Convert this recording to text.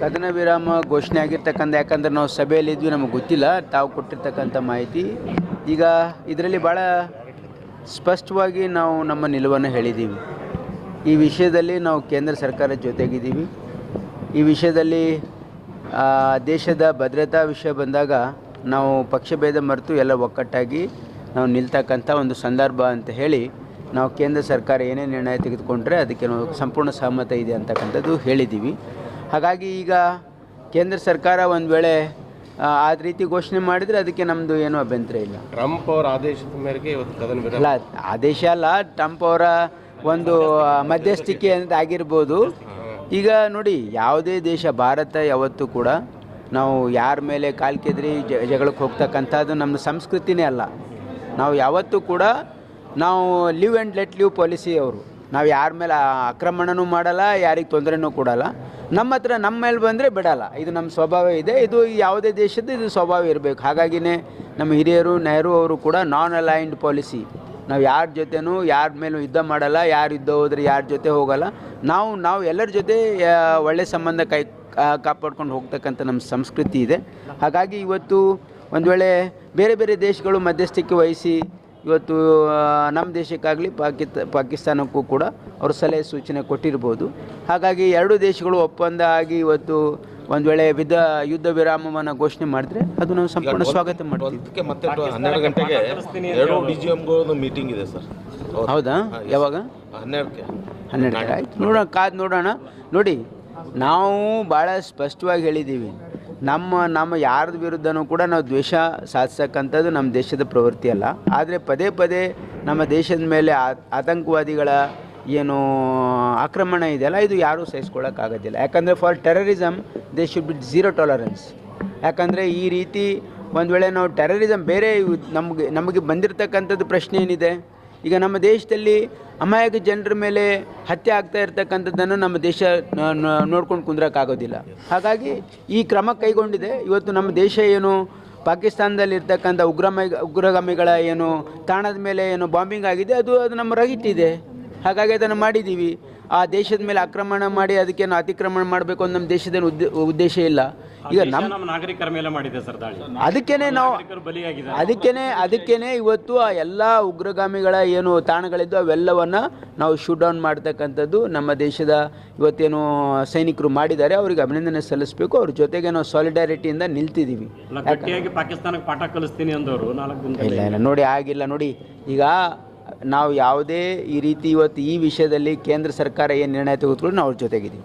ಕದನ ವಿರಾಮ ಘೋಷಣೆ ಆಗಿರ್ತಕ್ಕಂಥ, ಯಾಕಂದ್ರೆ ನಾವು ಸಭೆಯಲ್ಲಿ ಇದ್ವಿ ನಮಗೆ ಗೊತ್ತಿಲ್ಲ, ತಾವು ಕೊಟ್ಟಿರ್ತಕ್ಕಂಥ ಮಾಹಿತಿ. ಈಗ ಇದರಲ್ಲಿ ಭಾಳ ಸ್ಪಷ್ಟವಾಗಿ ನಾವು ನಮ್ಮ ನಿಲುವನ್ನು ಹೇಳಿದ್ದೀವಿ. ಈ ವಿಷಯದಲ್ಲಿ ನಾವು ಕೇಂದ್ರ ಸರ್ಕಾರದ ಜೊತೆಗಿದ್ದೀವಿ. ಈ ವಿಷಯದಲ್ಲಿ ದೇಶದ ಭದ್ರತಾ ವಿಷಯ ಬಂದಾಗ ನಾವು ಪಕ್ಷಭೇದ ಮರೆತು ಎಲ್ಲ ಒಕ್ಕಟ್ಟಾಗಿ ನಾವು ನಿಲ್ತಕ್ಕಂಥ ಒಂದು ಸಂದರ್ಭ ಅಂತ ಹೇಳಿ ನಾವು ಕೇಂದ್ರ ಸರ್ಕಾರ ಏನೇ ನಿರ್ಣಯ ತೆಗೆದುಕೊಂಡ್ರೆ ಅದಕ್ಕೆ ನಾವು ಸಂಪೂರ್ಣ ಸಹಮತ ಇದೆ ಅಂತಕ್ಕಂಥದ್ದು ಹೇಳಿದ್ದೀವಿ. ಹಾಗಾಗಿ ಈಗ ಕೇಂದ್ರ ಸರ್ಕಾರ ಒಂದು ವೇಳೆ ಆ, ರೀತಿ ಘೋಷಣೆ ಮಾಡಿದರೆ ಅದಕ್ಕೆ ನಮ್ಮದು ಏನೂ ಅಭ್ಯಂತರ ಇಲ್ಲ. ಟ್ರಂಪ್ ಅವರ ಆದೇಶದ ಮೇರೆಗೆ ಇವತ್ತು ಕದನ ವಿರಾಮ. ಅಲ್ಲ ಆದೇಶ ಅಲ್ಲ ಟ್ರಂಪ್ ಅವರ ಒಂದು ಮಧ್ಯಸ್ಥಿಕೆ ಅಂತ ಆಗಿರ್ಬೋದು. ಈಗ ನೋಡಿ ಯಾವುದೇ ದೇಶ ಭಾರತ ಯಾವತ್ತೂ ಕೂಡ ನಾವು ಯಾರ ಮೇಲೆ ಕಾಲ್ಕೆದ್ರಿ ಕೆದರಿ ಜ ಜಗಳಕ್ಕೆ ಹೋಗ್ತಕ್ಕಂಥದ್ದು ನಮ್ಮ ಸಂಸ್ಕೃತಿನೇ ಅಲ್ಲ. ನಾವು ಯಾವತ್ತೂ ಕೂಡ ನಾವು live and let live policy ಅವರು. ನಾವು ಯಾರ ಮೇಲೆ ಆಕ್ರಮಣನೂ ಮಾಡಲ್ಲ, ಯಾರಿಗೆ ತೊಂದರೆನೂ ಕೊಡಲ್ಲ. ನಮ್ಮ ಹತ್ರ ನಮ್ಮ ಮೇಲೆ ಬಂದರೆ ಬಿಡಲ್ಲ. ಇದು ನಮ್ಮ ಸ್ವಭಾವ ಇದೆ. ಇದು ಯಾವುದೇ ದೇಶದ್ದು ಇದು ಸ್ವಭಾವ ಇರಬೇಕು. ಹಾಗಾಗಿನೇ ನಮ್ಮ ಹಿರಿಯರು, ನೆಹರು ಅವರು ಕೂಡ ನಾನ್ ಅಲೈನ್ಡ್ ಪಾಲಿಸಿ ನಾವು ಯಾರ ಜೊತೆನೂ, ಯಾರ ಮೇಲೂ ಯುದ್ಧ ಮಾಡಲ್ಲ, ಯಾರು ಯುದ್ಧ ಹೋದ್ರೆ ಯಾರ ಜೊತೆ ಹೋಗಲ್ಲ. ನಾವು ನಾವು ಎಲ್ಲರ ಜೊತೆ ಒಳ್ಳೆಯ ಒಳ್ಳೆ ಸಂಬಂಧ ಕಾ- ಕಾಪಾಡ್ಕೊಂಡು ಹೋಗ್ತಕ್ಕಂಥ ನಮ್ಮ ಸಂಸ್ಕೃತಿ ಇದೆ. ಹಾಗಾಗಿ ಇವತ್ತು ಒಂದು ವೇಳೆ ಬೇರೆ ಬೇರೆ ದೇಶಗಳು ಮಧ್ಯಸ್ಥಿಕೆ ವಹಿಸಿ ಇವತ್ತು ನಮ್ಮ ದೇಶಕ್ಕಾಗಲಿ ಪಾಕಿಸ್ತ ಪಾಕಿಸ್ತಾನಕ್ಕೂ ಕೂಡ ಅವರು ಸಲಹೆ ಸೂಚನೆ ಕೊಟ್ಟಿರ್ಬೋದು. ಹಾಗಾಗಿ ಎರಡು ದೇಶಗಳು ಒಪ್ಪಂದ ಆಗಿ ಇವತ್ತು ಒಂದು ವೇಳೆ ವಿಧ ಯುದ್ಧ ವಿರಾಮವನ್ನು ಘೋಷಣೆ ಮಾಡಿದ್ರೆ ಅದು ನಾವು ಸಂಪೂರ್ಣ ಸ್ವಾಗತ ಮಾಡ್ತೀವಿ. ಮತ್ತೆ ಹನ್ನೆರಡು ಗಂಟೆಗೆ ಎರಡು ಡಿ ಜಿ ಎಮ್ಗಳದ್ದು ಮೀಟಿಂಗ್ ಇದೆ ಸರ್. ಹೌದಾ? ಯಾವಾಗ? ಹನ್ನೆರಡಕ್ಕೆ. ಹನ್ನೆರಡು ಆಯ್ತು ನೋಡೋಣ ಕಾದು ನೋಡೋಣ. ನೋಡಿ ನಾವು ಭಾಳ ಸ್ಪಷ್ಟವಾಗಿ ಹೇಳಿದ್ದೀವಿ. ನಮ್ಮ ನಮ್ಮ ಯಾರದ ವಿರುದ್ಧನೂ ಕೂಡ ನಾವು ದ್ವೇಷ ಸಾಧಿಸಕ್ಕಂಥದ್ದು ನಮ್ಮ ದೇಶದ ಪ್ರವೃತ್ತಿ ಅಲ್ಲ. ಆದರೆ ಪದೇ ಪದೇ ನಮ್ಮ ದೇಶದ ಮೇಲೆ ಆತಂಕವಾದಿಗಳ ಏನು ಆಕ್ರಮಣ ಇದೆಯಲ್ಲ, ಇದು ಯಾರೂ ಸಹಿಸ್ಕೊಳ್ಳೋಕ್ಕಾಗೋದಿಲ್ಲ. ಯಾಕಂದರೆ for terrorism they should be zero tolerance ಯಾಕಂದರೆ ಈ ರೀತಿ ಒಂದು ವೇಳೆ ನಾವು ಟೆರರಿಸಮ್ ಬೇರೆ ನಮಗೆ ನಮಗೆ ಬಂದಿರತಕ್ಕಂಥದ್ದು ಪ್ರಶ್ನೆ ಏನಿದೆ? ಈಗ ನಮ್ಮ ದೇಶದಲ್ಲಿ ಅಮಾಯಕ ಜನರ ಮೇಲೆ ಹತ್ಯೆ ಆಗ್ತಾ ಇರ್ತಕ್ಕಂಥದ್ದನ್ನು ನಮ್ಮ ದೇಶ ನೋಡ್ಕೊಂಡು ಕುಂದ್ರಕ್ಕಾಗೋದಿಲ್ಲ. ಹಾಗಾಗಿ ಈ ಕ್ರಮ ಕೈಗೊಂಡಿದೆ. ಇವತ್ತು ನಮ್ಮ ದೇಶ ಏನು ಪಾಕಿಸ್ತಾನದಲ್ಲಿ ಇರ್ತಕ್ಕಂಥ ಉಗ್ರಮೈ, ಉಗ್ರಗಾಮಿಗಳ ಏನು ತಾಣದ ಮೇಲೆ ಏನು ಬಾಂಬಿಂಗ್ ಆಗಿದೆ, ಅದು ಅದು ನಮ್ಮ ರಹಿತಿದೆ ಹಾಗಾಗಿ ಅದನ್ನು ಮಾಡಿದ್ದೀವಿ. ಆ ದೇಶದ ಮೇಲೆ ಆಕ್ರಮಣ ಮಾಡಿ ಅದಕ್ಕೇನು ಅತಿಕ್ರಮಣ ಮಾಡಬೇಕು ಅಂತ ನಮ್ಮ ದೇಶದ ಉದ್ದೇ ಉದ್ದೇಶ ಇಲ್ಲ. ಈಗ ನಮ್ಮ ನಾಗರಿಕರ ಮೇಲೆ ಮಾಡಿದೆ ಸರ್ ದಾಳಿ. ಅದಕ್ಕೇನೆ ನಾವು ಅದಕ್ಕೇನೆ ಅದಕ್ಕೇನೆ ಇವತ್ತು ಆ ಎಲ್ಲ ಉಗ್ರಗಾಮಿಗಳ ಏನು ತಾಣಗಳಿದ್ದು ಅವೆಲ್ಲವನ್ನು ನಾವು ಶೂಟ್ ಡೌನ್ ಮಾಡ್ತಕ್ಕಂಥದ್ದು ನಮ್ಮ ದೇಶದ ಇವತ್ತೇನು ಸೈನಿಕರು ಮಾಡಿದ್ದಾರೆ. ಅವರಿಗೆ ಅಭಿನಂದನೆ ಸಲ್ಲಿಸಬೇಕು. ಅವ್ರ ಜೊತೆಗೆ ನಾವು ಸಾಲಿಡಾರಿಟಿಯಿಂದ ನಿಲ್ತಿದ್ದೀವಿ. ಪಾಕಿಸ್ತಾನಕ್ಕೆ ಪಾಠ ಕಲಿಸ್ತೀನಿ ಅಂದವರು ನಾಲ್ಕು ದಿನ ಇಲ್ಲ ಇಲ್ಲ ನೋಡಿ ಆಗಿಲ್ಲ ನೋಡಿ. ಈಗ ನಾವು ಯಾವುದೇ ಈ ರೀತಿ ಇವತ್ತು ಈ ವಿಷಯದಲ್ಲಿ ಕೇಂದ್ರ ಸರ್ಕಾರ ಏನು ನಿರ್ಣಯ ತೆಗೆದುಕೊಂಡು ನಾವು ಅವ್ರ ಜೊತೆಗಿದ್ದೀವಿ.